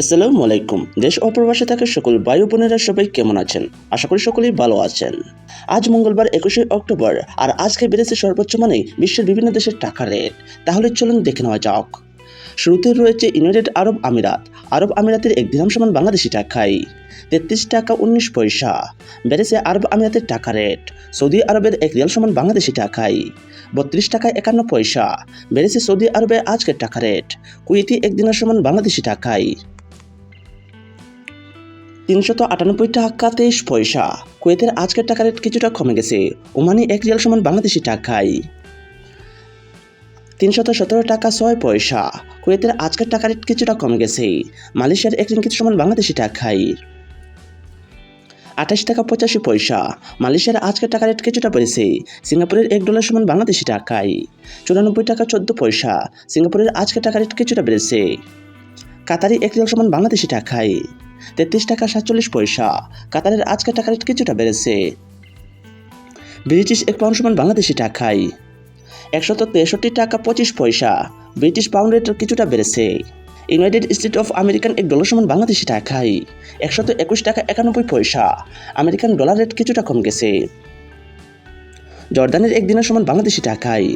আসসালামু আলাইকুম। দেশ ও প্রবাসে থাকা সকল বায়ু বোনেরা সবাই কেমন আছেন? আশা করি সকলেই ভালো আছেন। আজ মঙ্গলবার একুশে অক্টোবর, আর আজকে বেড়েছে সর্বোচ্চ মানে বিশ্বের বিভিন্ন দেশের টাকা রেট। তাহলে চলুন দেখে নেওয়া যাক। শুরুতে রয়েছে ইউনাইটেড আরব আমিরাত। আরব আমিরাতের এক দিনাম সমান বাংলাদেশি টাকায় তেত্রিশ টাকা উনিশ পয়সা। বেড়েছে আরব আমিরাতের টাকা রেট। সৌদি আরবের এক রিয়াল সমান বাংলাদেশি টাকায় বত্রিশ টাকা একান্ন পয়সা। বেড়েছে সৌদি আরবে আজকের টাকা রেট। কুইতি এক দিনের সমান বাংলাদেশি টাকায় তিনশত আটানব্বই টাকা তেইশ পয়সা। কুয়েতের আজকের টাকা রেট কিছুটা কমে গেছে। ওমানি এক রিয়াল সমান বাংলাদেশি টাকায়। তিনশত সতেরো টাকা ছয় পয়সা। কুয়েতের আজকের টাকা রেট কিছুটা কমে গেছে। মালয়েশিয়ার এক রিঙ্গিত সমান বাংলাদেশি টাকায়। আঠাশ টাকা পঁচাশি পয়সা। মালয়েশিয়ার আজকের টাকা রেট কিছুটা বেড়েছে। সিঙ্গাপুরের এক ডলার সমান বাংলাদেশি টাকায়। চুরানব্বই টাকা চোদ্দ পয়সা। সিঙ্গাপুরের আজকের টাকা রেট কিছুটা বেড়েছে। কাতারি এক রিয়াল সমান বাংলাদেশি টাকায়। তেত্রিশ টাকা সাতচল্লিশ পয়সা। কাতারের আজকের টাকা রেট কিছুটা বেড়েছে। ব্রিটিশ এক পাউন্ড সমান বাংলাদেশি টাকায়। একশত তেষট্টি টাকা পঁচিশ পয়সা। ব্রিটিশ পাউন্ড রেট কিছুটা বেড়েছে। ইউনাইটেড স্টেট অফ আমেরিকান এক ডলার সমান বাংলাদেশি টাকায়। একশত একুশ টাকা একানব্বই পয়সা। আমেরিকান ডলার রেট কিছুটা কম গেছে। জর্দানের এক দিনের সমান বাংলাদেশি টাকায়।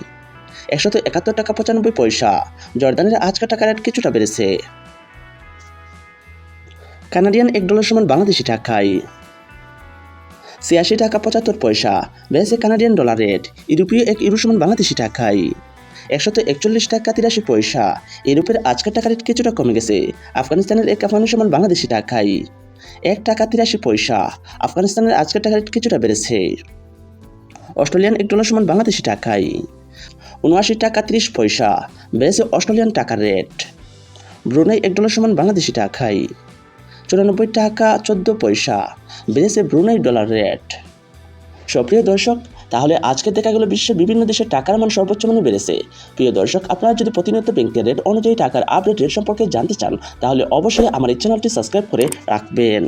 একশত একাত্তর টাকা পঁচানব্বই পয়সা। জর্দানের আজকের টাকা রেট কিছুটা বেড়েছে। কানাডিয়ান এক ডলার সমান বাংলাদেশি টাকায় ছিয়াশি টাকা পঁচাত্তর পয়সা বেড়েছে কানাডিয়ান ডলার রেট, ইউরোপীয় এক ইউরো সমান বাংলাদেশি টাকায় একশত একচল্লিশ টাকা তিরাশি পয়সা, ইউরোপের আজকের টাকা রেট কিছুটা কমে গেছে, আফগানিস্তানের এক আফগানি সমান বাংলাদেশি টাকায় এক টাকা তিরাশি পয়সা, আফগানিস্তানের আজকের টাকা রেট কিছুটা বেড়েছে। অস্ট্রেলিয়ান এক ডলার সমান বাংলাদেশি টাকায় উনআশি টাকা তিরিশ পয়সা বেড়েছে অস্ট্রেলিয়ান টাকার রেট। ব্রুনাই এক ডলার সমান বাংলাদেশি টাকায় চুরানব্বই টাকা চোদ্দ পয়সা। বেড়েছে ব্রুনাই ডলার রেট। সক্রিয় দর্শক, তাহলে আজকে দেখা গেল বিশ্বের বিভিন্ন দেশের টাকার মান সর্বোচ্চ মানে বেড়েছে। প্রিয় দর্শক, আপনারা যদি প্রতিনিয়ত ব্যাংকের রেট অনুযায়ী টাকার আপডেট রেট সম্পর্কে জানতে চান, তাহলে অবশ্যই আমার এই চ্যানেলটি সাবস্ক্রাইব করে রাখবেন।